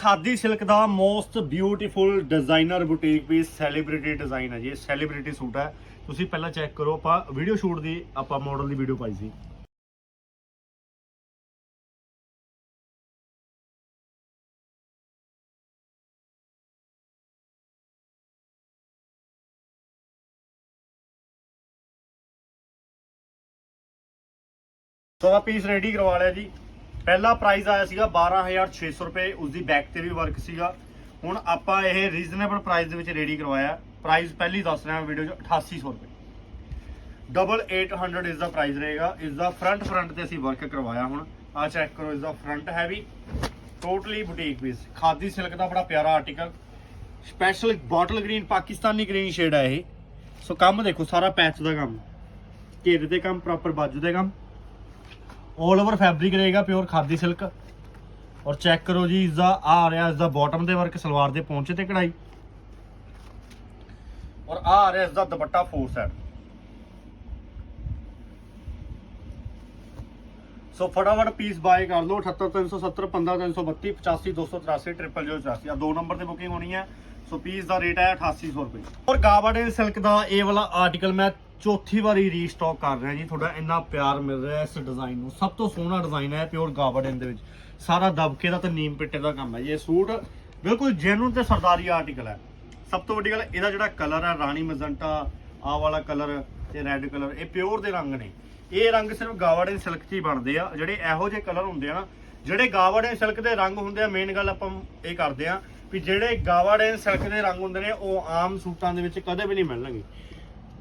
ਖਾਦੀ silk ਦਾ most beautiful designer boutique piece celebrity design ਹੈ ਜੀ celebrity suit ਹੈ। ਤੁਸੀਂ ਪਹਿਲਾਂ ਚੈੱਕ ਕਰੋ, ਆਪਾਂ ਵੀਡੀਓ ਸ਼ੂਟ ਦੀ, ਆਪਾਂ ਮਾਡਲ ਦੀ ਵੀਡੀਓ ਪਾਈ ਸੀ। ਸੋ ਦਾ ਪੀਸ ਰੈਡੀ ਕਰਵਾ ਲਿਆ ਜੀ। ਪਹਿਲਾ ਪ੍ਰਾਈਜ਼ ਆਇਆ ਸੀਗਾ 12600 ਰੁਪਏ ਉਸ ਦੀ ਬੈਕ ਤੇ ਵੀ ਵਰਕ ਸੀਗਾ। ਹੁਣ ਆਪਾਂ ਇਹ ਰੀਜ਼ਨੇਬਲ ਪ੍ਰਾਈਸ ਦੇ ਵਿੱਚ ਰੈਡੀ ਕਰਵਾਇਆ। ਪ੍ਰਾਈਸ ਪਹਿਲੀ ਦੱਸ ਰਿਹਾ ਵੀਡੀਓ 'ਚ 8800 ਰੁਪਏ। ਡਬਲ 800 ਇਸ ਦਾ ਪ੍ਰਾਈਸ ਰਹੇਗਾ। ਇਸ ਦਾ ਫਰੰਟ ਫਰੰਟ ਤੇ ਅਸੀਂ ਵਰਕ ਕਰਵਾਇਆ ਹੁਣ। ਆ ਚੈੱਕ ਕਰੋ ਇਸ ਦਾ front heavy totally boutique piece khadi silk ਦਾ ਬੜਾ ਪਿਆਰਾ article special bottle green Pakistani green shade ਹੈ ਇਹ। ਸੋ ਕੰਮ ਦੇਖੋ, ਸਾਰਾ ਪੈਚ ਦਾ ਕੰਮ। ਘੇਰੇ ਦੇ ਕੰਮ ਪ੍ਰੋਪਰ ਬਾਜੂ ਦੇ ਕੰਮ। 올 ਓਵਰ ਫੈਬਰਿਕ ਰਹੇਗਾ ਪਿਓਰ ਖਾਦੀ ਸਿਲਕ ਔਰ ਚੈੱਕ ਕਰੋ ਜੀ ਇਸ ਦਾ ਆ ਆ ਰਿਹਾ ਇਸ ਦਾ ਬਾਟਮ ਦੇ ਵਰਕ, ਸਲਵਾਰ ਦੇ ਪੌਂਚੇ ਤੇ ਕਢਾਈ। ਔਰ ਆ ਆ ਰਿਹਾ ਇਸ ਦਾ ਦੁਪੱਟਾ ਫੋਰ ਸਾਈਡ ਸੋ ਫਟਾਫਟ ਪੀਸ ਬਾਏ ਕਰ ਲਓ 78370 15332 85283 85084 ਆ ਦੋ ਨੰਬਰ ਤੇ ਬੁਕਿੰਗ ਹੋਣੀ ਹੈ। ਸੋ ਪੀਸ ਦਾ ਰੇਟ ਹੈ 8800 ਰੁਪਏ। ਔਰ ਗਾਵਾਡੇ ਸਿਲਕ ਦਾ ਇਹ ਵਾਲਾ ਆਰਟੀਕਲ ਮੈਂ ਚੌਥੀ ਵਾਰੀ ਰੀਸਟਾਕ ਕਰ ਰਿਹਾ ਜੀ, ਤੁਹਾਡਾ ਇੰਨਾ ਪਿਆਰ ਮਿਲ ਰਿਹਾ ਇਸ ਡਿਜ਼ਾਈਨ ਨੂੰ। ਸਭ ਤੋਂ ਸੋਹਣਾ ਡਿਜ਼ਾਈਨ ਹੈ ਪਿਓਰ ਗਾਵਾਡਨ ਦੇ ਵਿੱਚ। ਸਾਰਾ ਦਬਕੇ ਦਾ ਤੇ ਨੀਮ ਪਿੱਟੇ ਦਾ ਕੰਮ ਹੈ। ਜੀ ਇਹ ਸੂਟ ਬਿਲਕੁਲ ਜੈਨੂਨ ਤੇ ਸਰਦਾਰੀ ਆਰਟੀਕਲ ਹੈ। ਸਭ ਤੋਂ ਵੱਡੀ ਗੱਲ, ਇਹਦਾ ਜਿਹੜਾ ਕਲਰ ਹੈ, ਰਾਣੀ ਮਜੰਟਾ ਆ ਵਾਲਾ ਕਲਰ ਤੇ ਰੈੱਡ ਕਲਰ ਇਹ ਪਿਓਰ ਦੇ ਰੰਗ ਨੇ। ਇਹ ਰੰਗ ਸਿਰਫ ਗਾਵਾਡੇ ਸਿਲਕ 'ਚ ਹੀ ਬਣਦੇ ਆ। ਜਿਹੜੇ ਇਹੋ ਜਿਹੇ ਕਲਰ ਹੁੰਦੇ ਆ ਨਾ, ਜਿਹੜੇ ਗਾਵਾਡੇ ਸਿਲਕ ਦੇ ਰੰਗ ਹੁੰਦੇ ਆ ਮੇਨ ਗੱਲ ਆਪਾਂ ਇਹ ਕਰਦੇ ਆ ਵੀ ਜਿਹੜੇ ਗਾਵਾਡੇ ਸਿਲਕ ਦੇ ਰੰਗ ਹੁੰਦੇ ਨੇ, ਉਹ ਆਮ ਸੂਟਾਂ ਦੇ ਵਿੱਚ ਕਦੇ ਵੀ ਨਹੀਂ ਮਿਲਣਗੇ।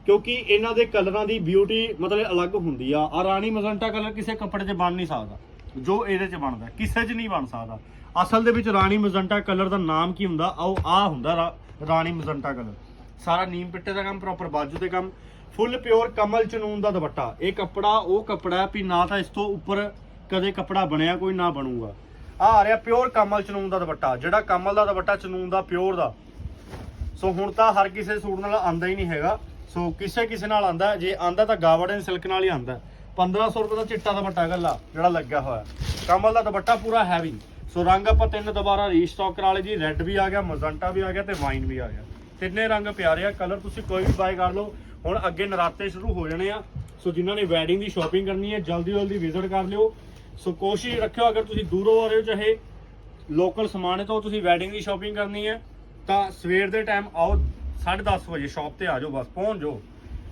ਕਿਉਂਕਿ ਇਹਨਾਂ ਦੇ ਕਲਰਾਂ ਦੀ ਬਿਊਟੀ ਮਤਲਬ ਅਲੱਗ ਹੁੰਦੀ ਆ। ਆ ਰਾਣੀ ਮਜੰਟਾ ਕਲਰ ਕਿਸੇ ਕੱਪੜੇ 'ਚ ਬਣ ਨਹੀਂ ਸਕਦਾ। ਜੋ ਇਹਦੇ 'ਚ ਬਣਦਾ, ਕਿਸੇ 'ਚ ਨਹੀਂ ਬਣ ਸਕਦਾ। ਅਸਲ ਦੇ ਵਿੱਚ ਰਾਣੀ ਮਜੰਟਾ ਕਲਰ ਦਾ ਨਾਮ ਕੀ ਹੁੰਦਾ? ਆਓ ਆ ਹੁੰਦਾ ਰਾ- ਰਾਣੀ ਮਜੰਟਾ ਕਲਰ। ਸਾਰਾ ਨੀਮ ਪਿੱਟੇ ਦਾ ਕੰਮ ਪ੍ਰੋਪਰ ਬਾਜੂ ਦੇ ਕੰਮ ਫੁੱਲ ਪਿਓਰ ਕਮਲ ਚਨੂਨ ਦਾ ਦੁਪੱਟਾ। ਇਹ ਕੱਪੜਾ, ਉਹ ਕੱਪੜਾ ਵੀ ਨਾ ਤਾਂ ਇਸ ਤੋਂ ਉੱਪਰ ਕਦੇ ਕੱਪੜਾ ਬਣਿਆ ਕੋਈ, ਨਾ ਬਣੂਗਾ। ਆ ਆ ਰਿਹਾ ਪਿਓਰ ਕਮਲ ਚਨੂਨ ਦਾ ਦੁਪੱਟਾ। ਜਿਹੜਾ ਕਮਲ ਦਾ ਦੁਪੱਟਾ ਚਨੂਨ ਦਾ ਪਿਓਰ ਦਾ। ਸੋ ਹੁਣ ਤਾਂ ਹਰ ਕਿਸੇ ਸੂਟ ਨਾਲ ਆਂਦਾ ਹੀ ਨਹੀਂ ਹੈਗਾ। ਸੋ ਕਿਸੇ ਕਿਸੇ ਨਾਲ ਆਂਦਾ ਜੇ ਆਂਦਾ ਤਾਂ ਗਾਵਰਡਨ ਸਿਲਕ ਨਾਲ ਹੀ ਆਂਦਾ 1500 ਰੁਪਏ ਦਾ ਚਿੱਟਾ ਦੁਪੱਟਾ ਗੱਲਾ ਜਿਹੜਾ ਲੱਗਿਆ ਹੋਇਆ ਕਮਲ ਦਾ ਦੁਪੱਟਾ ਪੂਰਾ ਹੈਵੀ ਸੋ ਰੰਗ ਆਪਾਂ ਤਿੰਨ ਦੁਬਾਰਾ ਰੀਸਟਾਕ ਕਰਾ ਲਏ ਜੀ। ਰੈੱਡ ਵੀ ਆ ਗਿਆ ਮਜੰਟਾ ਵੀ ਆ ਗਿਆ ਤੇ ਵਾਈਨ ਵੀ ਆ ਗਿਆ। ਤਿੰਨੇ ਰੰਗ ਪਿਆਰੇ ਆ। ਕਲਰ ਤੁਸੀਂ ਕੋਈ ਵੀ ਬਾਏ ਕਰ ਲਓ। ਹੁਣ ਅੱਗੇ ਨਰਾਤੇ ਸ਼ੁਰੂ ਹੋ ਜਾਣੇ ਆ। ਸੋ ਜਿਨ੍ਹਾਂ ਨੇ ਵੈਡਿੰਗ ਦੀ ਸ਼ਾਪਿੰਗ ਕਰਨੀ ਹੈ, ਜਲਦੀ ਜਲਦੀ ਵਿਜ਼ਿਟ ਕਰ ਲਿਓ। ਸੋ ਕੋਸ਼ਿਸ਼ ਰੱਖਿਓ, ਅਗਰ ਤੁਸੀਂ ਦੂਰੋਂ ਆ ਰਹੇ ਹੋ, ਚਾਹੇ ਲੋਕਲ ਸਮਾਨ ਤੋਂ ਤੁਸੀਂ ਵੈਡਿੰਗ ਦੀ ਸ਼ਾਪਿੰਗ ਕਰਨੀ ਹੈ। ਤਾਂ ਸਵੇਰ ਦੇ ਟਾਈਮ ਆਓ 10:30 ਵਜੇ ਸ਼ਾਪ ਤੇ ਆ ਜਾਓ, ਬਸ ਪਹੁੰਚ ਜਾਓ।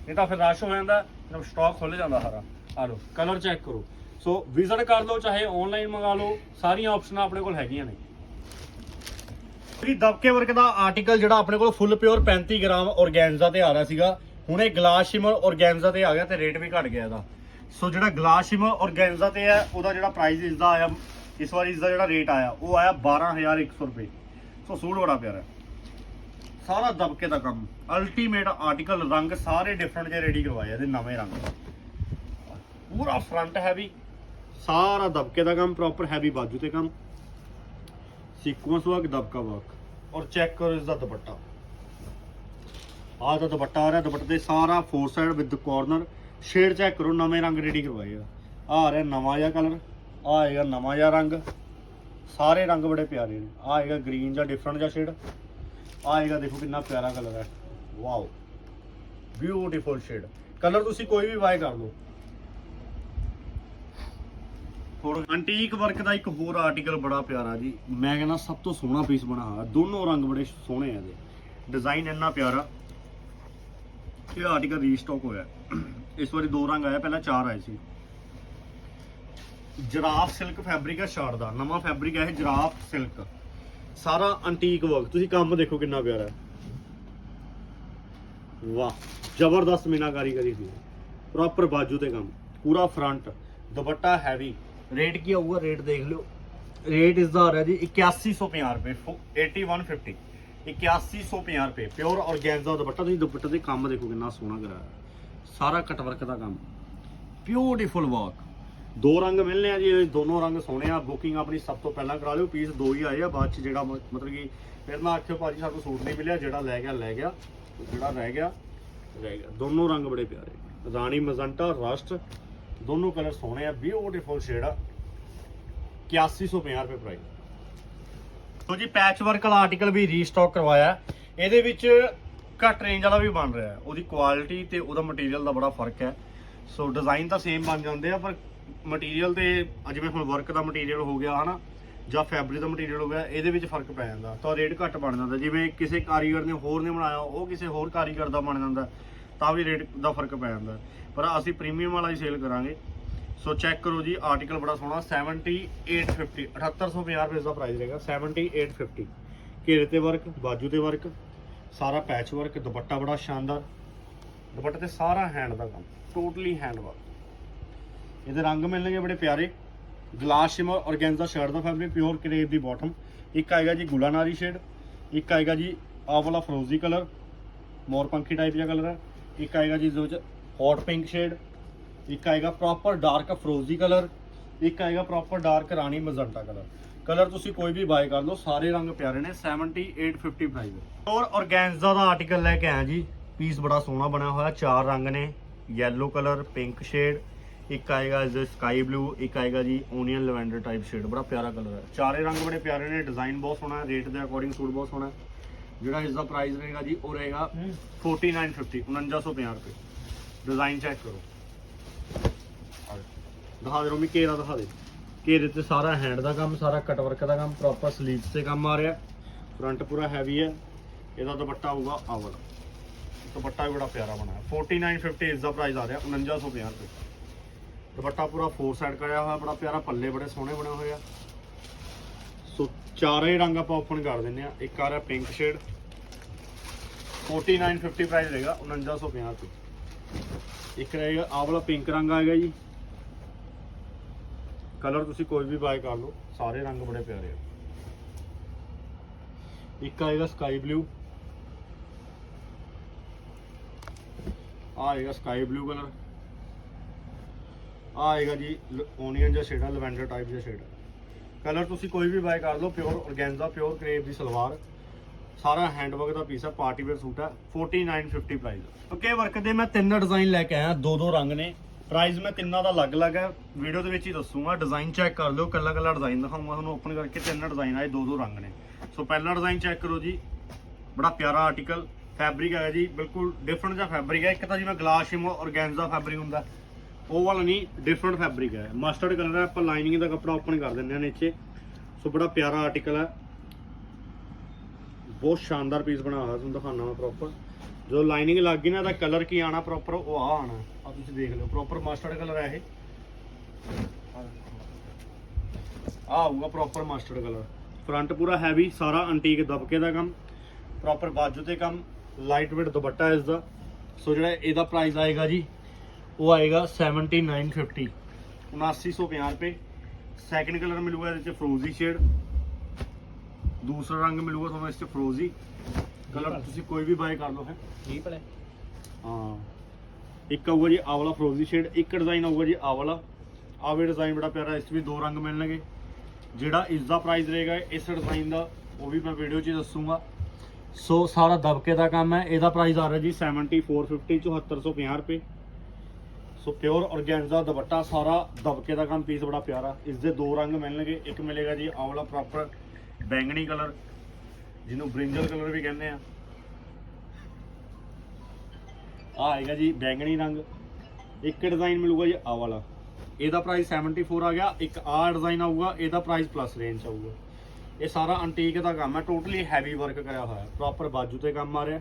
ਨਹੀਂ ਤਾਂ ਫਿਰ ਰਸ਼ ਹੋ ਜਾਂਦਾ ਜਦ ਸਟਾਕ ਖੁੱਲ ਜਾਂਦਾ ਸਾਰਾ। ਆ ਲਓ ਕਲਰ ਚੈੱਕ ਕਰੋ। ਸੋ ਵਿਜ਼ਿਟ ਕਰ ਲਓ, ਚਾਹੇ ਆਨਲਾਈਨ ਮੰਗਾ ਲਓ, ਸਾਰੀਆਂ ਆਪਸ਼ਨਾਂ ਆਪਣੇ ਕੋਲ ਹੈਗੀਆਂ ਨੇ। ਇਹ ਦਬਕੇ ਵਰਕ ਦਾ ਆਰਟੀਕਲ ਜਿਹੜਾ ਆਪਣੇ ਕੋਲ ਫੁੱਲ ਪਿਓਰ 35 ਗ੍ਰਾਮ ਔਰਗੈਂਜ਼ਾ ਤੇ ਆ ਰਿਹਾ ਸੀਗਾ। ਹੁਣ ਇਹ ਗਲਾਸ ਸ਼ਿਮਰ ਔਰਗੈਂਜ਼ਾ ਤੇ ਆ ਗਿਆ ਤੇ ਰੇਟ ਵੀ ਘਟ ਗਿਆ ਇਹਦਾ। ਸੋ ਜਿਹੜਾ ਗਲਾਸ ਸ਼ਿਮਰ ਔਰਗੈਂਜ਼ਾ ਤੇ ਹੈ ਉਹਦਾ ਜਿਹੜਾ ਪ੍ਰਾਈਸ ਇਸ ਦਾ ਆਇਆ, ਇਸ ਵਾਰੀ ਇਸ ਦਾ ਜਿਹੜਾ ਰੇਟ ਆਇਆ, ਉਹ ਆਇਆ 12100 ਰੁਪਏ। ਸੋ ਸੂਟ ਬੜਾ ਪਿਆਰਾ। ਹੈ ਸਾਰਾ ਦਬਕੇ ਦਾ ਕੰਮ। ਅਲਟੀਮੇਟ ਆਰਟੀਕਲ ਰੰਗ ਸਾਰੇ ਡਿਫਰੈਂਟ ਜਿਹੇ ਰੈਡੀ ਕਰਵਾਏ ਆ ਇਹਦੇ ਨਵੇਂ ਰੰਗ। ਪੂਰਾ ਫਰੰਟ ਹੈਵੀ ਸਾਰਾ ਦਬਕੇ ਦਾ ਕੰਮ ਪ੍ਰੋਪਰ ਹੈਵੀ ਬਾਜੂ ਤੇ ਕੰਮ। ਸੀਕੁਐਂਸ ਵਰਕ ਦਬਕਾ ਵਰਕ ਔਰ ਚੈੱਕ ਕਰੋ ਇਸ ਦਾ ਦੁਪੱਟਾ। ਆਹ ਦਾ ਦੁਪੱਟਾ ਆ ਰਿਹਾ, ਦੁਪੱਟੇ ਸਾਰਾ four side with corner shade check ਕਰੋ, ਨਵੇਂ ਰੰਗ ਰੈਡੀ ਕਰਵਾਏ ਆ। ਆਹ ਆ ਰਿਹਾ ਨਵਾਂ ਜਿਹਾ ਕਲਰ ਆ ਆਏਗਾ ਨਵਾਂ ਜਿਹਾ ਰੰਗ। ਸਾਰੇ ਰੰਗ ਬੜੇ ਪਿਆਰੇ ਨੇ। ਆ ਆਏਗਾ ਗ੍ਰੀਨ ਜਾਂ ਡਿਫਰੈਂਟ ਜਿਹਾ ਸ਼ੇਡ ਆਏਗਾ, ਦੇਖੋ ਕਿੰਨਾ ਪਿਆਰਾ ਕਲਰ ਹੈ। ਵਾਓ ਬਿਊਟੀਫੁਲ ਸ਼ੇਡ ਕਲਰ ਤੁਸੀਂ ਕੋਈ ਵੀ ਬਾਏ ਕਰ ਲਓ। ਥੋੜਾ ਐਂਟੀਕ ਵਰਕ ਦਾ ਇੱਕ ਹੋਰ ਆਰਟੀਕਲ ਬੜਾ ਪਿਆਰਾ ਜੀ। ਮੈਂ ਕਹਿੰਦਾ ਸਭ ਤੋਂ ਸੋਹਣਾ ਪੀਸ ਬਣਾ ਹੋਇਆ ਦੋਨੋਂ ਰੰਗ ਬੜੇ ਸੋਹਣੇ ਆ ਇਹਦੇ। ਡਿਜ਼ਾਈਨ ਇੰਨਾ ਪਿਆਰਾ। ਇਹ ਆਰਟੀਕਲ ਰੀਸਟਾਕ ਹੋਇਆ। ਇਸ ਵਾਰੀ ਦੋ ਰੰਗ ਆਇਆ, ਪਹਿਲਾਂ ਚਾਰ ਆਏ ਸੀ। ਜਰਾਫ ਸਿਲਕ ਫੈਬਰਿਕ ਹੈ ਸ਼ਾਰਟ ਦਾ ਨਵਾਂ ਫੈਬਰਿਕ ਹੈ ਇਹ ਜਰਾਫ ਸਿਲਕ ਸਾਰਾ ਐਂਟੀਕ ਵਰਕ ਤੁਸੀਂ ਕੰਮ ਦੇਖੋ ਕਿੰਨਾ ਪਿਆਰਾ ਹੈ। ਵਾਹ, ਜ਼ਬਰਦਸਤ ਮੀਨਾਕਾਰੀ ਕਰੀ ਸੀ। ਪ੍ਰੋਪਰ ਬਾਜੂ ਤੇ ਕੰਮ, ਪੂਰਾ ਫਰੰਟ ਦੁਪੱਟਾ ਹੈਵੀ ਰੇਟ ਕੀ ਆਊਗਾ? ਰੇਟ ਦੇਖ ਲਿਓ। ਰੇਟ ਇਸ ਦਾ ਆ ਰਿਹਾ ਜੀ 8150 ਰੁਪਏ, ਫੁ- 8150 8150 ਰੁਪਏ ਪਿਓਰ ਔਰਗੈਂਜ਼ਾ ਦੁਪੱਟਾ, ਤੁਸੀਂ ਦੁਪੱਟੇ ਦੇ ਕੰਮ ਦੇਖੋ ਕਿੰਨਾ ਸੋਹਣਾ ਕਰਾਇਆ। ਸਾਰਾ ਕਟਵਰਕ ਦਾ ਕੰਮ। ਬਿਊਟੀਫੁਲ ਵਰਕ ਦੋ ਰੰਗ ਮਿਲਨੇ ਆ ਜੀ, ਇਹ ਦੋਨੋਂ ਰੰਗ ਸੋਹਣੇ ਆ। ਬੁਕਿੰਗ ਆਪਣੀ ਸਭ ਤੋਂ ਪਹਿਲਾਂ ਕਰਾ ਲਿਓ ਪੀਸ ਦੋ ਹੀ ਆਏ ਆ, ਬਾਅਦ ਚ ਜਿਹੜਾ ਮ- ਮਤਲਬ ਕਿ ਫਿਰ ਨਾ ਆਖਿਓ ਭਾਜੀ ਸਾਨੂੰ ਸੂਟ ਨਹੀਂ ਮਿਲਿਆ, ਜਿਹੜਾ ਲੈ ਗਿਆ ਲੈ ਗਿਆ। ਜਿਹੜਾ ਰਹਿ ਗਿਆ ਰਹਿ ਗਿਆ। ਦੋਨੋਂ ਰੰਗ ਬੜੇ ਪਿਆਰੇ ਰਾਣੀ ਮਜ਼ੰਟਾ ਰਸਟ ਦੋਨੋਂ ਕਲਰ ਸੋਹਣੇ ਆ ਬਿਊਟੀਫੁਲ ਸ਼ੇਡ ਆ। 8150 ਰੁਪਏ ਪ੍ਰਾਈਸ ਸੋ ਜੀ ਪੈਚ ਵਰਕ ਵਾਲਾ ਆਰਟੀਕਲ ਵੀ ਰੀਸਟਾਕ ਕਰਵਾਇਆ। ਹੈ। ਇਹਦੇ ਵਿੱਚ ਘੱਟ ਰੇਂਜ ਵਾਲਾ ਵੀ ਬਣ ਰਿਹਾ। ਹੈ ਉਹਦੀ ਕੁਆਲਿਟੀ ਤੇ ਉਹਦਾ ਮਟੀਰੀਅਲ ਦਾ ਬੜਾ ਫ਼ਰਕ ਹੈ। ਸੋ ਡਿਜ਼ਾਈਨ ਤਾਂ ਸੇਮ ਬਣ ਜਾਂਦੇ ਆ, ਪਰ ਮਟੀਰੀਅਲ ਤੇ ਜਿਵੇਂ ਹੁਣ ਵਰਕ ਦਾ ਮਟੀਰੀਅਲ ਹੋ ਗਿਆ, ਹਨਾ, ਜਾਂ ਫੈਬਰਿਕ ਦਾ ਮਟੀਰੀਅਲ ਹੋ ਗਿਆ, ਇਹਦੇ ਵਿੱਚ ਫ਼ਰਕ ਪੈ ਜਾਂਦਾ। ਤਾਂ ਰੇਟ ਘੱਟ ਬਣ ਜਾਂਦਾ। ਜਿਵੇਂ ਕਿਸੇ ਕਾਰੀਗਰ ਨੇ ਹੋਰ ਨੇ ਬਣਾਇਆ, ਉਹ ਕਿਸੇ ਹੋਰ ਕਾਰੀਗਰ ਦਾ ਬਣ ਜਾਂਦਾ, ਤਾਂ ਵੀ ਰੇਟ ਦਾ ਫ਼ਰਕ ਪੈ ਜਾਂਦਾ। ਪਰ ਅਸੀਂ ਪ੍ਰੀਮੀਅਮ ਵਾਲਾ ਹੀ ਸੇਲ ਕਰਾਂਗੇ। ਸੋ ਚੈੱਕ ਕਰੋ ਜੀ ਆਰਟੀਕਲ ਬੜਾ ਸੋਹਣਾ 70850 7850 ਰੁਪਏ ਦਾ ਪ੍ਰਾਈਸ ਰਹੇਗਾ 70850 ਘੇਰੇ ਤੇ ਵਰਕ ਬਾਜੂ ਤੇ ਵਰਕ ਸਾਰਾ ਪੈਚ ਵਰਕ ਦੁਪੱਟਾ ਬੜਾ ਸ਼ਾਨਦਾਰ। ਦੁਪੱਟੇ ਤੇ ਸਾਰਾ ਹੈਂਡ ਦਾ ਕੰਮ ਟੋਟਲੀ ਹੈਂਡ ਵਰਕ ਇਹਦੇ ਰੰਗ ਮਿਲਣਗੇ ਬੜੇ ਪਿਆਰੇ। ਗਲਾਸ ਸ਼ਿਮਰ ਔਰਗੈਂਜ਼ਾ ਸ਼ਰਟ ਦਾ ਫੈਬਰਿਕ ਪਿਓਰ ਕਰੇਪ ਦੀ ਬਾਟਮ ਇੱਕ ਆਏਗਾ ਜੀ ਗੁਲਾਨਾਰੀ ਸ਼ੇਡ ਇੱਕ ਆਏਗਾ ਜੀ ਆਹ ਵਾਲਾ ਫਰੋਜ਼ੀ ਕਲਰ ਮੋਰਪੰਖੀ ਟਾਈਪ ਜਿਹਾ ਕਲਰ ਹੈ। ਇੱਕ ਆਏਗਾ ਜੀ ਜੋ ਚ ਹੌਟ ਪਿੰਕ ਸ਼ੇਡ ਇੱਕ ਆਏਗਾ ਪ੍ਰੋਪਰ ਡਾਰਕ ਫਰੋਜ਼ੀ ਕਲਰ ਇੱਕ ਆਏਗਾ ਪ੍ਰੋਪਰ ਡਾਰਕ ਰਾਣੀ ਮਜ਼ੰਟਾ ਕਲਰ ਕਲਰ ਤੁਸੀਂ ਕੋਈ ਵੀ ਬਾਏ ਕਰ ਲਓ, ਸਾਰੇ ਰੰਗ ਪਿਆਰੇ ਨੇ 7850 ਪ੍ਰਾਈਸ ਹੈ ਔਰ ਔਰਗੈਂਜ਼ਾ ਦਾ ਆਰਟੀਕਲ ਲੈ ਕੇ ਆਇਆ ਜੀ। ਪੀਸ ਬੜਾ ਸੋਹਣਾ ਬਣਿਆ ਹੋਇਆ, ਚਾਰ ਰੰਗ ਨੇ। ਯੈਲੋ ਕਲਰ ਪਿੰਕ ਸ਼ੇਡ ਇੱਕ ਆਏਗਾ ਇਸ ਸਕਾਈ ਬਲੂ ਇੱਕ ਆਏਗਾ ਜੀ ਓਨੀਅਨ ਲਵੈਂਡਰ ਟਾਈਪ ਸ਼ੇਡ ਬੜਾ ਪਿਆਰਾ ਕਲਰ ਹੈ। ਚਾਰੇ ਰੰਗ ਬੜੇ ਪਿਆਰੇ ਨੇ ਡਿਜ਼ਾਈਨ ਬਹੁਤ ਸੋਹਣਾ ਹੈ ਰੇਟ ਦੇ ਅਕੋਰਡਿੰਗ ਸੂਟ ਬਹੁਤ ਸੋਹਣਾ ਹੈ। ਜਿਹੜਾ ਇਸ ਦਾ ਪ੍ਰਾਈਸ ਰਹੇਗਾ ਜੀ ਉਹ ਰਹੇਗਾ 4950 4950 ਰੁਪਏ। ਡਿਜ਼ਾਈਨ ਚੈੱਕ ਕਰੋ। ਦਿਖਾ ਦੇ ਰੋਮੀ ਘੇਰਾ ਦਿਖਾ ਦੇ। ਘੇਰੇ ਤੇ ਸਾਰਾ ਹੈਂਡ ਦਾ ਕੰਮ ਸਾਰਾ ਕਟ ਵਰਕ ਦਾ ਕੰਮ ਪ੍ਰੋਪਰ ਸਲੀਵਸ ਤੇ ਕੰਮ ਆ ਰਿਹਾ ਫਰੰਟ ਪੂਰਾ ਹੈਵੀ ਹੈ। ਇਹਦਾ ਦੁਪੱਟਾ ਆਊਗਾ ਆਹ ਵਾਲਾ ਦੁਪੱਟਾ ਵੀ ਬੜਾ ਪਿਆਰਾ ਬਣਾਇਆ 4950 ਇਸ ਦਾ ਪ੍ਰਾਈਸ ਆ ਰਿਹਾ 4950 ਰੁਪਏ। ਦੁਪੱਟਾ ਪੂਰਾ ਫੋਰ ਸਾਈਡ ਕਰਿਆ ਹੋਇਆ, ਬੜਾ ਪਿਆਰਾ ਪੱਲੇ ਬੜੇ ਸੋਹਣੇ ਬਣੇ ਹੋਏ ਆ। ਸੋ ਚਾਰੇ ਰੰਗ ਆਪਾਂ ਓਪਨ ਕਰ ਦਿੰਨੇ ਆ। ਇੱਕ ਆ ਰਿਹਾ ਪਿੰਕ ਸ਼ੇਡ 4950 ਪ੍ਰਾਈਸ ਰਹੇਗਾ 4950 ਰੁਪਏ। ਇੱਕ ਰਹੇਗਾ ਆਹ ਵਾਲਾ ਪਿੰਕ ਰੰਗ ਆਏਗਾ ਜੀ। ਕਲਰ ਤੁਸੀਂ ਕੋਈ ਵੀ ਬਾਏ ਕਰ ਲਓ, ਸਾਰੇ ਰੰਗ ਬੜੇ ਪਿਆਰੇ ਆ। ਇੱਕ ਆਏਗਾ ਸਕਾਈ ਬਲੂ ਆਏਗਾ ਸਕਾਈ ਬਲੂ ਕਲਰ ਆ ਆਏਗਾ ਜੀ ਓਨੀਅਨ ਜਾਂ ਸ਼ੇਡ ਆ ਲਵੈਂਡਰ ਟਾਈਪ ਜਿਹਾ ਸ਼ੇਡ ਕਲਰ ਤੁਸੀਂ ਕੋਈ ਵੀ ਬਾਏ ਕਰ ਲਓ ਪਿਓਰ ਔਰਗੈਂਜ਼ਾ ਪਿਓਰ ਕਰੇਪ ਦੀ ਸਲਵਾਰ। ਸਾਰਾ ਹੈਂਡਵਰਕ ਦਾ ਪੀਸ ਹੈ ਪਾਰਟੀ ਵੇਅਰ ਸੂਟ ਹੈ 4950 ਪ੍ਰਾਈਸ ਓਕੇ ਵਰਕ ਦੇ ਮੈਂ ਤਿੰਨ ਡਿਜ਼ਾਈਨ ਲੈ ਕੇ ਆਇਆ, ਦੋ ਦੋ ਰੰਗ ਨੇ। ਪ੍ਰਾਈਸ ਮੈਂ ਤਿੰਨਾਂ ਦਾ ਅਲੱਗ-ਅਲੱਗ ਹੈ ਵੀਡੀਓ ਦੇ ਵਿੱਚ ਹੀ ਦੱਸੂਗਾ ਡਿਜ਼ਾਈਨ ਚੈੱਕ ਕਰ ਲਿਓ, ਕੱਲਾ ਕੱਲਾ ਡਿਜ਼ਾਈਨ ਦਿਖਾਉਂਗਾ ਤੁਹਾਨੂੰ ਓਪਨ ਕਰਕੇ ਤਿੰਨ ਡਿਜ਼ਾਈਨ ਆਏ, ਦੋ ਦੋ ਰੰਗ ਨੇ। ਸੋ ਪਹਿਲਾ ਡਿਜ਼ਾਈਨ ਚੈੱਕ ਕਰੋ ਜੀ, ਬੜਾ ਪਿਆਰਾ ਆਰਟੀਕਲ ਫੈਬਰਿਕ ਹੈਗਾ ਜੀ, ਬਿਲਕੁਲ ਡਿਫਰੈਂਟ ਜਿਹਾ ਫੈਬਰਿਕ ਹੈ ਇੱਕ ਤਾਂ ਜਿਵੇਂ ਗਲਾਸ ਸ਼ਿਮੋ ਔਰਗੈਂਜ਼ਾ ਫੈਬਰਿਕ ਹੁੰਦਾ ਉਹ ਵਾਲਾ ਨਹੀਂ ਡਿਫਰੈਂਟ ਫੈਬਰਿਕ ਹੈ। ਮਸਟਰਡ ਕਲਰ ਹੈ, ਆਪਾਂ ਲਾਈਨਿੰਗ ਦਾ ਕੱਪੜਾ ਓਪਨ ਕਰ ਦਿੰਦੇ ਹਾਂ ਨੀਚੇ। ਸੋ ਬੜਾ ਪਿਆਰਾ ਆਰਟੀਕਲ ਹੈ। ਬਹੁਤ ਸ਼ਾਨਦਾਰ ਪੀਸ ਬਣਾ ਹੋਇਆ, ਤੁਹਾਨੂੰ ਦਿਖਾਉਣਾ ਮੈਂ ਪ੍ਰੋਪਰ ਜਦੋਂ ਲਾਈਨਿੰਗ ਲੱਗ ਗਈ ਨਾ ਤਾਂ ਕਲਰ ਕੀ ਆਣਾ ਪ੍ਰੋਪਰ ਉਹ ਆ ਆਣਾ ਆ ਤੁਸੀਂ ਦੇਖ ਲਓ ਪ੍ਰੋਪਰ ਮਸਟਰਡ ਕਲਰ ਹੈ ਇਹ। ਆ ਆਊਗਾ ਪ੍ਰੋਪਰ ਮਸਟਰਡ ਕਲਰ ਫਰੰਟ ਪੂਰਾ ਹੈਵੀ ਸਾਰਾ ਐਂਟੀਕ ਦਬਕੇ ਦਾ ਕੰਮ। ਪ੍ਰੋਪਰ ਬਾਜੂ ਤੇ ਕੰਮ ਲਾਈਟ ਵੇਟ ਦੁਪੱਟਾ ਇਸ ਦਾ। ਸੋ ਜਿਹੜਾ ਇਹਦਾ ਪ੍ਰਾਈਸ ਆਏਗਾ ਜੀ ਉਹ ਆਏਗਾ 7950 7950 ਰੁਪਏ। ਸੈਕਿੰਡ ਕਲਰ ਮਿਲੂਗਾ ਇਹਦੇ ਚ ਫਰੋਜ਼ੀ ਸ਼ੇਡ ਦੂਸਰਾ ਰੰਗ ਮਿਲੂਗਾ ਤੁਹਾਨੂੰ ਇਸ ਚ ਫਰੋਜ਼ੀ ਕਲਰ ਤੁਸੀਂ ਕੋਈ ਵੀ ਬਾਏ ਕਰ ਲਓ ਹੈ ਕੀ ਭਲੇ ਹਾਂ। ਇੱਕ ਆਊਗਾ ਜੀ ਆਹ ਵਾਲਾ ਫਰੋਜ਼ੀ ਸ਼ੇਡ ਇੱਕ ਡਿਜ਼ਾਈਨ ਆਊਗਾ ਜੀ ਆਹ ਵਾਲਾ। ਆਹ ਵੀ ਡਿਜ਼ਾਈਨ ਬੜਾ ਪਿਆਰਾ ਇਸ 'ਚ ਵੀ ਦੋ ਰੰਗ ਮਿਲਣਗੇ। ਜਿਹੜਾ ਇਸ ਦਾ ਪ੍ਰਾਈਸ ਰਹੇਗਾ ਇਸ ਡਿਜ਼ਾਈਨ ਦਾ ਉਹ ਵੀ ਮੈਂ ਵੀਡੀਓ 'ਚ ਹੀ ਦੱਸੂਗਾ। ਸੋ ਸਾਰਾ ਦਬਕੇ ਦਾ ਕੰਮ ਹੈ। ਇਹਦਾ ਪ੍ਰਾਈਸ ਆ ਰਿਹਾ ਜੀ 7450 7450 ਰੁਪਏ। ਸੋ ਪਿਓਰ ਔਰਗੈਂਜ਼ਾ ਦੁਪੱਟਾ, ਸਾਰਾ ਦਬਕੇ ਦਾ ਕੰਮ ਪੀਸ ਬੜਾ ਪਿਆਰਾ। ਇਸ ਦੇ ਦੋ ਰੰਗ ਮਿਲਣਗੇ। ਇੱਕ ਮਿਲੇਗਾ ਜੀ ਆਹ ਪ੍ਰੋਪਰ ਬੈਂਗਣੀ ਕਲਰ ਜਿਹਨੂੰ ਬ੍ਰਿੰਜਲ ਕਲਰ ਵੀ ਕਹਿੰਦੇ ਆ। ਆ ਆਏਗਾ ਜੀ ਬੈਂਗਣੀ ਰੰਗ। ਇੱਕ ਡਿਜ਼ਾਈਨ ਮਿਲੂਗਾ ਜੀ ਆ ਵਾਲਾ ਇਹਦਾ ਪ੍ਰਾਈਸ 74 ਆ ਗਿਆ। ਇੱਕ ਆ ਡਿਜ਼ਾਈਨ ਆਊਗਾ। ਇਹਦਾ ਪ੍ਰਾਈਸ ਪਲੱਸ ਰੇਂਜ ਆਊਗਾ। ਇਹ ਸਾਰਾ ਅੰਟੀਕ ਦਾ ਕੰਮ ਹੈ। ਟੋਟਲੀ ਹੈਵੀ ਵਰਕ ਕਰਿਆ ਹੋਇਆ। ਹੈ ਪ੍ਰੋਪਰ ਬਾਜੂ ਤੇ ਕੰਮ ਆ ਰਿਹਾ।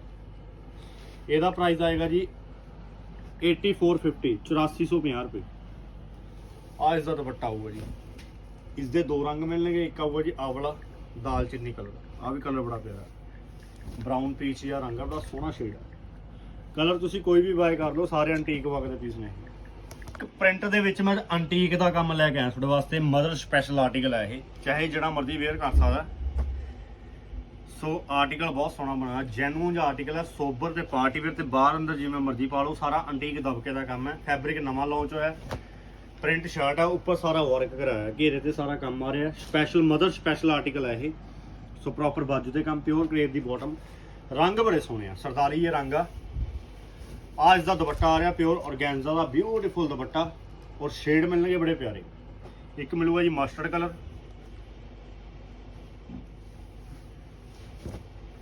ਇਹਦਾ ਪ੍ਰਾਈਸ ਆਏਗਾ ਜੀ 8450 8450 ਰੁਪਏ। ਆ ਇਸ ਦਾ ਦੁਪੱਟਾ ਆਊਗਾ ਜੀ। ਇਸ ਦੇ ਦੋ ਰੰਗ ਮਿਲਣਗੇ, ਇੱਕ ਆਊਗਾ ਜੀ ਆਵਲਾ ਦਾਲਚੀਨੀ ਕਲਰ ਆ ਵੀ ਕਲਰ ਬੜਾ ਪਿਆਰਾ। ਬਰਾਊਨ ਪੀਚ ਜਾਂ ਰੰਗ ਆ, ਬੜਾ ਸੋਹਣਾ ਸ਼ੇਡ ਹੈ ਕਲਰ ਤੁਸੀਂ ਕੋਈ ਵੀ ਬਾਏ ਕਰ ਲਓ, ਸਾਰੇ ਐਂਟੀਕ ਵਰਕ ਦੇ ਪੀਸ ਨੇ ਇੱਕ ਪ੍ਰਿੰਟ ਦੇ ਵਿੱਚ ਮੈਂ ਐਂਟੀਕ ਦਾ ਕੰਮ ਲੈ ਕੇ ਆਇਆ ਤੁਹਾਡੇ ਵਾਸਤੇ ਮਦਰ ਸਪੈਸ਼ਲ ਆਰਟੀਕਲ ਹੈ ਇਹ। ਚਾਹੇ ਜਿਹੜਾ ਮਰਜ਼ੀ ਵੇਅਰ ਕਰ ਸਕਦਾ। ਸੋ ਆਰਟੀਕਲ ਬਹੁਤ ਸੋਹਣਾ ਬਣਾਇਆ ਜੈਨੂਨ ਜਿਹਾ ਆਰਟੀਕਲ ਹੈ ਸੋਬਰ ਤੇ ਪਾਰਟੀ ਵੇਅਰ ਤੇ ਬਾਹਰ ਅੰਦਰ ਜਿਵੇਂ ਮਰਜ਼ੀ ਪਾ ਲਓ, ਸਾਰਾ ਐਂਟੀਕ ਦਬਕੇ ਦਾ ਕੰਮ ਹੈ। ਫੈਬਰਿਕ ਨਵਾਂ ਲਾਂਚ ਹੋਇਆ ਪ੍ਰਿੰਟ ਸ਼ਰਟ ਆ, ਉੱਪਰ ਸਾਰਾ ਵਰਕ ਕਰਾਇਆ, ਘੇਰੇ ਤੇ ਸਾਰਾ ਕੰਮ ਆ ਰਿਹਾ। ਸਪੈਸ਼ਲ ਮਦਰ ਸਪੈਸ਼ਲ ਆਰਟੀਕਲ ਹੈ ਇਹ। ਸੋ ਪ੍ਰੋਪਰ ਬਾਜੂ ਤੇ ਕੰਮ ਪਿਓਰ ਕ੍ਰੇਪ ਦੀ ਬਾਟਮ ਰੰਗ ਬੜੇ ਸੋਹਣੇ ਆ ਸਰਦਾਰੀ ਇਹ ਰੰਗ ਆ। ਆ ਇਸ ਦਾ ਦੁਪੱਟਾ ਆ ਰਿਹਾ ਪਿਓਰ ਔਰਗੈਂਜ਼ਾ ਦਾ ਬਿਊਟੀਫੁਲ ਦੁਪੱਟਾ। ਔਰ ਸ਼ੇਡ ਮਿਲਣਗੇ ਬੜੇ ਪਿਆਰੇ। ਇੱਕ ਮਿਲੂਗਾ ਜੀ ਮਸਟਰਡ ਕਲਰ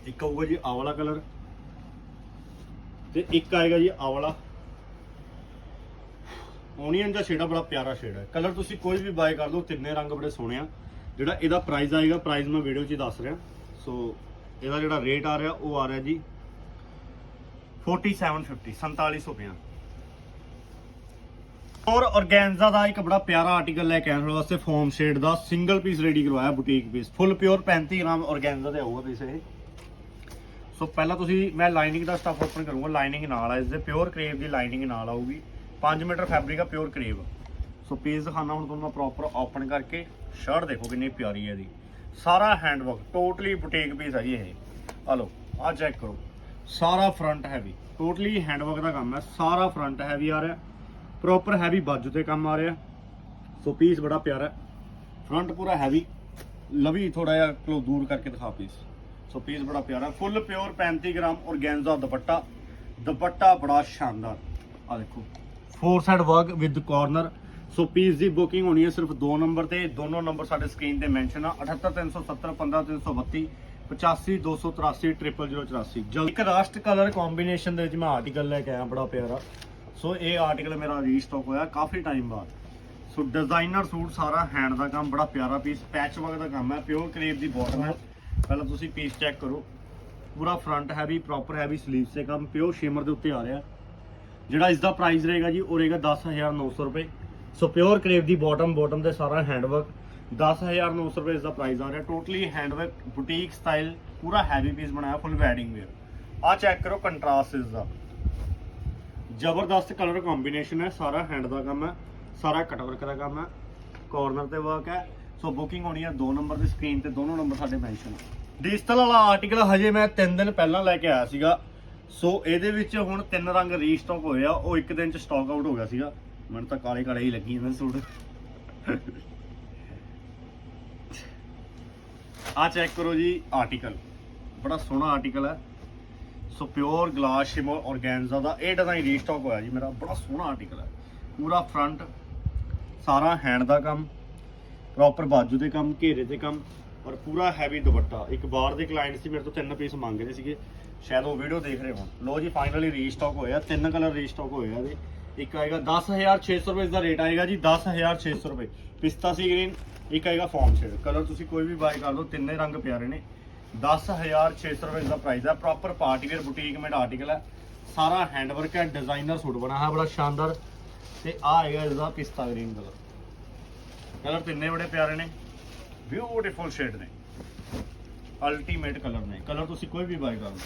ਇੱਕ ਆਊਗਾ ਜੀ ਆਹ ਵਾਲਾ ਕਲਰ ਤੇ ਇੱਕ ਆਏਗਾ ਜੀ ਆਹ ਵਾਲਾ ਓਨੀਅਨ ਦਾ ਸ਼ੇਡ ਆ, ਬੜਾ ਪਿਆਰਾ ਸ਼ੇਡ ਹੈ ਕਲਰ ਤੁਸੀਂ ਕੋਈ ਵੀ ਬਾਏ ਕਰ ਲਓ, ਤਿੰਨੇ ਰੰਗ ਬੜੇ ਸੋਹਣੇ ਆ। ਜਿਹੜਾ ਇਹਦਾ ਪ੍ਰਾਈਸ ਆਏਗਾ ਪ੍ਰਾਈਸ ਮੈਂ ਵੀਡੀਓ 'ਚ ਹੀ ਦੱਸ ਰਿਹਾ। ਸੋ ਇਹਦਾ ਜਿਹੜਾ ਰੇਟ ਆ ਰਿਹਾ, ਉਹ ਆ ਰਿਹਾ ਜੀ 4750 4750 ਔਰ ਔਰਗੈਂਜ਼ਾ ਦਾ ਇੱਕ ਬੜਾ ਪਿਆਰਾ ਆਰਟੀਕਲ ਲੈ ਕੇ ਆਇਆ ਤੁਹਾਡੇ ਵਾਸਤੇ ਫੋਮ ਸ਼ੇਡ ਦਾ। ਸਿੰਗਲ ਪੀਸ ਰੈਡੀ ਕਰਵਾਇਆ boutique piece full pure 35 gram organza ਦੇ ਆਊਗਾ ਪੀਸ ਇਹ। ਸੋ ਪਹਿਲਾਂ ਤੁਸੀਂ, ਮੈਂ ਲਾਈਨਿੰਗ ਦਾ ਸਟਫ ਓਪਨ ਕਰੂੰਗਾ ਲਾਈਨਿੰਗ ਨਾਲ ਆ ਇਸ ਦੇ ਪਿਓਰ ਕਰੇਵ ਦੀ ਲਾਈਨਿੰਗ ਨਾਲ ਆਊਗੀ। 5 ਮੀਟਰ ਫੈਬਰਿਕ ਆ ਪਿਓਰ ਕਰੇਵ ਸੋ ਪੀਸ ਦਿਖਾਣਾ ਹੁਣ ਤੁਹਾਨੂੰ ਮੈਂ ਪ੍ਰੋਪਰ ਓਪਨ ਕਰਕੇ ਸ਼ਰਟ ਦੇਖੋ ਕਿੰਨੀ ਪਿਆਰੀ ਹੈ ਇਹਦੀ। ਸਾਰਾ ਹੈਂਡਵਰਕ ਟੋਟਲੀ ਬੁਟੀਕ ਪੀਸ ਹੈ ਜੀ ਇਹ। ਆ ਲਓ, ਆ ਚੈੱਕ ਕਰੋ। ਸਾਰਾ ਫਰੰਟ ਹੈਵੀ ਟੋਟਲੀ ਹੈਂਡਵਰਕ ਦਾ ਕੰਮ ਹੈ ਸਾਰਾ ਫਰੰਟ ਹੈਵੀ ਆ ਰਿਹਾ। ਪ੍ਰੋਪਰ ਹੈਵੀ ਬਾਜੂ ਤੇ ਕੰਮ ਆ ਰਿਹਾ। ਸੋ ਪੀਸ ਬੜਾ ਪਿਆਰਾ। ਫਰੰਟ ਪੂਰਾ ਹੈਵੀ ਲਵੀ ਥੋੜਾ ਜਿਹਾ ਕਲੋ ਦੂਰ ਕਰਕੇ ਦਿਖਾ ਪੀਸ ਸੋ ਪੀਸ ਬੜਾ ਪਿਆਰਾ, full pure 35 gram organza dupatta. Dupatta ਬੜਾ ਸ਼ਾਨਦਾਰ। ਆ ਦੇਖੋ four side work with corner so piece the booking ਹੋਣੀ ਹੈ ਸਿਰਫ ਦੋ ਨੰਬਰ ਤੇ, ਦੋਨੋਂ ਨੰਬਰ ਸਾਡੇ ਸਕਰੀਨ ਤੇ ਮੈਂਸ਼ਨ ਆ। 78370 15332 85283 00084 ਜਲ ਇੱਕ ਰਾਸਟ ਕਲਰ ਕੰਬੀਨੇਸ਼ਨ ਦੇ ਵਿੱਚ ਮੈਂ ਆਰਟੀਕਲ ਲੈ ਕੇ ਆਇਆ, ਬੜਾ ਪਿਆਰਾ। ਸੋ ਇਹ ਆਰਟੀਕਲ ਮੇਰਾ ਰੀਸਟਾਕ ਹੋਇਆ, ਕਾਫੀ ਟਾਈਮ ਬਾਅਦ। ਸੋ ਡਿਜ਼ਾਈਨਰ ਸੂਟ ਸਾਰਾ ਹੈਂਡ ਦਾ ਕੰਮ, ਬੜਾ ਪਿਆਰਾ ਪੀਸ ਪੈਚ ਵਰਕ ਦਾ ਕੰਮ ਹੈ ਪਿਓਰ ਕਰੇਪ ਦੀ ਬਾਟਮ ਹੈ। ਪਹਿਲਾਂ ਤੁਸੀਂ ਪੀਸ ਚੈੱਕ ਕਰੋ। ਪੂਰਾ front heavy proper heavy sleeves ਤੇ ਕੰਮ ਪਿਓਰ ਸ਼ਿਮਰ ਦੇ ਉੱਤੇ ਆ ਰਿਹਾ। ਜਿਹੜਾ ਇਸ ਦਾ ਪ੍ਰਾਈਸ ਰਹੇਗਾ ਜੀ, ਉਹ ਰਹੇਗਾ 10900 ਰੁਪਏ। ਸੋ ਪਿਓਰ ਕਰੇਪ ਦੀ ਬਾਟਮ ਬਾਟਮ ਤੇ ਸਾਰਾ ਹੈਂਡ ਵਰਕ 10900 ਰੁਪਏ ਇਸ ਦਾ ਪ੍ਰਾਈਸ ਆ ਰਿਹਾ। ਟੋਟਲੀ ਹੈਂਡਵਰਕ ਬੁਟੀਕ ਸਟਾਈਲ ਪੂਰਾ ਹੈਵੀ ਪੀਸ ਬਣਾਇਆ ਫੁੱਲ ਵੈਡਿੰਗ ਵੇਅਰ ਆ ਚੈੱਕ ਕਰੋ ਕੰਟਰਾਸਟ ਇਸ ਦਾ ਜ਼ਬਰਦਸਤ ਕਲਰ ਕੰਬੀਨੇਸ਼ਨ ਹੈ, ਸਾਰਾ ਹੈਂਡ ਦਾ ਕੰਮ ਹੈ, ਸਾਰਾ ਕਟਵਰਕ ਦਾ ਕੰਮ ਹੈ। ਕਾਰਨਰ ਤੇ ਵਰਕ ਹੈ। ਸੋ ਬੁਕਿੰਗ ਹੋਣੀ ਹੈ ਦੋ ਨੰਬਰ ਦੀ ਸਕਰੀਨ ਤੇ ਦੋਨੋਂ ਨੰਬਰ ਸਾਡੇ ਮੈਂਸ਼ਨ ਡਿਜੀਟਲ ਵਾਲਾ ਆਰਟੀਕਲ ਹਜੇ ਮੈਂ 3 ਦਿਨ ਪਹਿਲਾਂ ਲੈ ਕੇ ਆਇਆ ਸੀਗਾ। ਸੋ ਇਹਦੇ ਵਿੱਚ ਹੁਣ ਤਿੰਨ ਰੰਗ ਰੀਸਟਾਕ ਹੋਏ ਆ। ਉਹ ਇੱਕ ਦਿਨ ਚ ਸਟਾਕ ਆਊਟ ਹੋ ਗਿਆ ਸੀਗਾ। ਮੈਨੂੰ ਤਾਂ ਕਾਲੇ ਕਾਲੇ ਹੀ ਲੱਗੀ ਜਾਂਦੇ ਸੂਟ। ਆ ਚੈੱਕ ਕਰੋ ਜੀ ਆਰਟੀਕਲ ਬੜਾ ਸੋਹਣਾ ਆਰਟੀਕਲ ਹੈ so pure glass shimmer organza ਦਾ ਇਹ ਡਿਜ਼ਾਈਨ ਰੀਸਟਾਕ ਹੋਇਆ ਜੀ ਮੇਰਾ। ਬੜਾ ਸੋਹਣਾ ਆਰਟੀਕਲ ਹੈ ਪੂਰਾ ਫਰੰਟ ਸਾਰਾ ਹੈਂਡ ਦਾ ਕੰਮ। ਪ੍ਰੋਪਰ ਬਾਜੂ ਦੇ ਕੰਮ, ਘੇਰੇ ਦੇ ਕੰਮ ਔਰ ਪੂਰਾ ਹੈਵੀ ਦੁਪੱਟਾ। ਇੱਕ ਬਾਹਰ ਦੇ ਕਲਾਇੰਟ ਸੀ, ਮੇਰੇ ਤੋਂ ਤਿੰਨ ਪੀਸ ਮੰਗ ਰਹੇ ਸੀਗੇ। ਸ਼ਾਇਦ ਉਹ ਵੀਡੀਓ ਦੇਖ ਰਹੇ ਹੋਣ। ਲੋ ਜੀ ਫਾਈਨਲੀ ਰੀਸਟਾਕ ਹੋਇਆ। ਤਿੰਨ ਕਲਰ ਰੀਸਟਾਕ ਹੋਏ ਆ ਇਹਦੇ। ਇੱਕ ਆਏਗਾ 10600 ਰੁਪਏ ਦਾ ਰੇਟ ਆਏਗਾ ਜੀ 10600 ਰੁਪਏ। ਪਿਸਤਾ ਸੀ ਗ੍ਰੀਨ ਇੱਕ ਆਏਗਾ ਫਾਰਮ ਸ਼ੇਡ ਕਲਰ ਤੁਸੀਂ ਕੋਈ ਵੀ ਬਾਈ ਕਰ ਲਓ, ਤਿੰਨੇ ਰੰਗ ਪਿਆਰੇ ਨੇ। 10600 ਰੁਪਏ ਦਾ ਪ੍ਰਾਈਸ ਹੈ proper party wear boutique made article ਹੈ ਸਾਰਾ ਹੈਂਡਵਰਕ ਹੈ ਡਿਜ਼ਾਈਨਰ ਸੂਟ ਬਣਾ ਹੈ ਬੜਾ ਸ਼ਾਨਦਾਰ। ਤੇ ਆ ਆਏਗਾ ਇਸਦਾ ਪਿਸਤਾ ਗ੍ਰੀਨ ਕਲਰ ਕਲਰ ਤਿੰਨੇ ਬੜੇ ਪਿਆਰੇ ਨੇ। ਬਿਊਟੀਫੁਲ ਸ਼ੇਡ ਨੇ। ਅਲਟੀਮੇਟ ਕਲਰ ਨੇ। ਕਲਰ ਤੁਸੀਂ ਕੋਈ ਵੀ ਬਾਈ ਕਰ ਲਓ।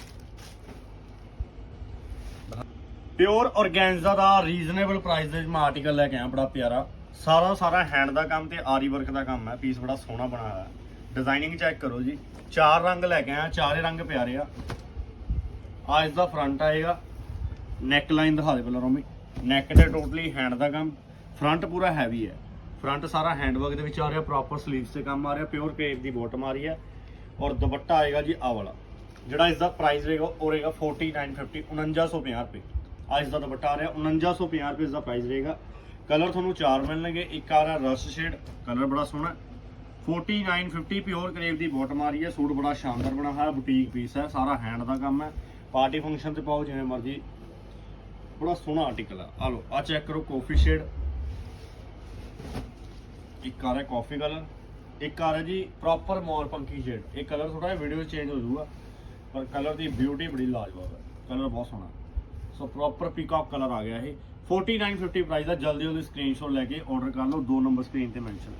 ਪਿਓਰ ਔਰਗੈਂਜ਼ਾ ਦਾ ਰੀਜ਼ਨੇਬਲ ਪ੍ਰਾਈਸ ਦੇ ਵਿੱਚ ਮੈਂ ਆਰਟੀਕਲ ਲੈ ਕੇ ਆਇਆ, ਬੜਾ ਪਿਆਰਾ। ਸਾਰਾ ਸਾਰਾ ਹੈਂਡ ਦਾ ਕੰਮ ਤੇ ਆਰੀ ਵਰਕ ਦਾ ਕੰਮ ਹੈ। ਪੀਸ ਬੜਾ ਸੋਹਣਾ ਬਣਾਇਆ ਹੈ ਡਿਜ਼ਾਈਨਿੰਗ ਚੈੱਕ ਕਰੋ ਜੀ। ਚਾਰ ਰੰਗ ਲੈ ਕੇ ਆਇਆ, ਚਾਰੇ ਰੰਗ ਪਿਆਰੇ ਆ। ਆ ਇਸ ਦਾ ਫਰੰਟ ਆਏਗਾ। ਨੈਕ ਲਾਈਨ ਦਿਖਾ ਦੇ ਪਹਿਲਾਂ ਰੋਮੀ। ਨੈਕ ਤੇ ਟੋਟਲੀ ਹੈਂਡ ਦਾ ਕੰਮ। ਫਰੰਟ ਪੂਰਾ ਹੈਵੀ ਹੈ। ਫਰੰਟ ਸਾਰਾ ਹੈਂਡਵਰਕ ਦੇ ਵਿੱਚ ਆ ਰਿਹਾ ਪ੍ਰੋਪਰ ਸਲੀਵਸ ਤੇ ਕੰਮ ਆ ਰਿਹਾ ਪਿਓਰ ਕੇਪ ਦੀ ਬਾਟਮ ਆ ਰਹੀ ਹੈ ਔਰ ਦੁਪੱਟਾ ਆਏਗਾ ਜੀ ਆ ਵਾਲਾ, ਜਿਹੜਾ ਇਸ ਦਾ ਪ੍ਰਾਈਸ ਰਹੇਗਾ, ਉਹ ਰਹੇਗਾ 4950 4950 ਰੁਪਏ। ਆ ਇਸ ਦਾ ਦੁਪੱਟਾ ਆ ਰਿਹਾ 4950 ਰੁਪਏ ਇਸ ਦਾ ਪ੍ਰਾਈਸ ਰਹੇਗਾ। ਕਲਰ ਤੁਹਾਨੂੰ ਚਾਰ ਮਿਲਣਗੇ, ਇੱਕ ਆ ਰਿਹਾ ਰਸ ਸ਼ੇਡ ਕਲਰ ਬੜਾ ਸੋਹਣਾ 4950 ਪਿਓਰ ਕਰੇਵ ਦੀ ਬਾਟਮ ਆ ਰਹੀ ਹੈ, ਸੂਟ ਬੜਾ ਸ਼ਾਨਦਾਰ ਬਣਾ ਹੋਇਆ ਬੁਟੀਕ ਪੀਸ ਹੈ, ਸਾਰਾ ਹੈਂਡ ਦਾ ਕੰਮ ਹੈ। ਪਾਰਟੀ ਫੰਕਸ਼ਨ ਤੇ ਪਾਓ ਜਿਵੇਂ ਮਰਜ਼ੀ। ਬੜਾ ਸੋਹਣਾ ਆਰਟੀਕਲ ਆ ਆ ਲਓ ਆ ਚੈੱਕ ਕਰੋ ਕਾਫੀ ਸ਼ੇਡ ਇੱਕ ਆ ਰਿਹਾ ਕਾਫੀ ਕਲਰ ਇੱਕ ਆ ਰਿਹਾ ਜੀ ਪ੍ਰੋਪਰ ਮੋਰ ਪੰਕੀ ਸ਼ੇਡ ਇਹ ਕਲਰ ਥੋੜਾ ਜਿਹਾ ਵੀਡੀਓ ਚੇਂਜ ਹੋ ਜਾਊਗਾ, ਪਰ ਕਲਰ ਦੀ ਬਿਊਟੀ ਬੜੀ ਲਾਜਵਾਬ ਹੈ। ਕਲਰ ਬਹੁਤ ਸੋਹਣਾ। ਸੋ ਪ੍ਰੋਪਰ ਪੀਕਾਕ ਕਲਰ ਆ ਗਿਆ ਇਹ। 4950 ਪ੍ਰਾਈਸ ਦਾ ਜਲਦੀ ਉਹਦੀ ਸਕਰੀਨਸ਼ਾਟ ਲੈ ਕੇ ਆਰਡਰ ਕਰ ਲਓ। ਦੋ ਨੰਬਰ ਸਕਰੀਨ ਤੇ ਮੈਂਸ਼ਨ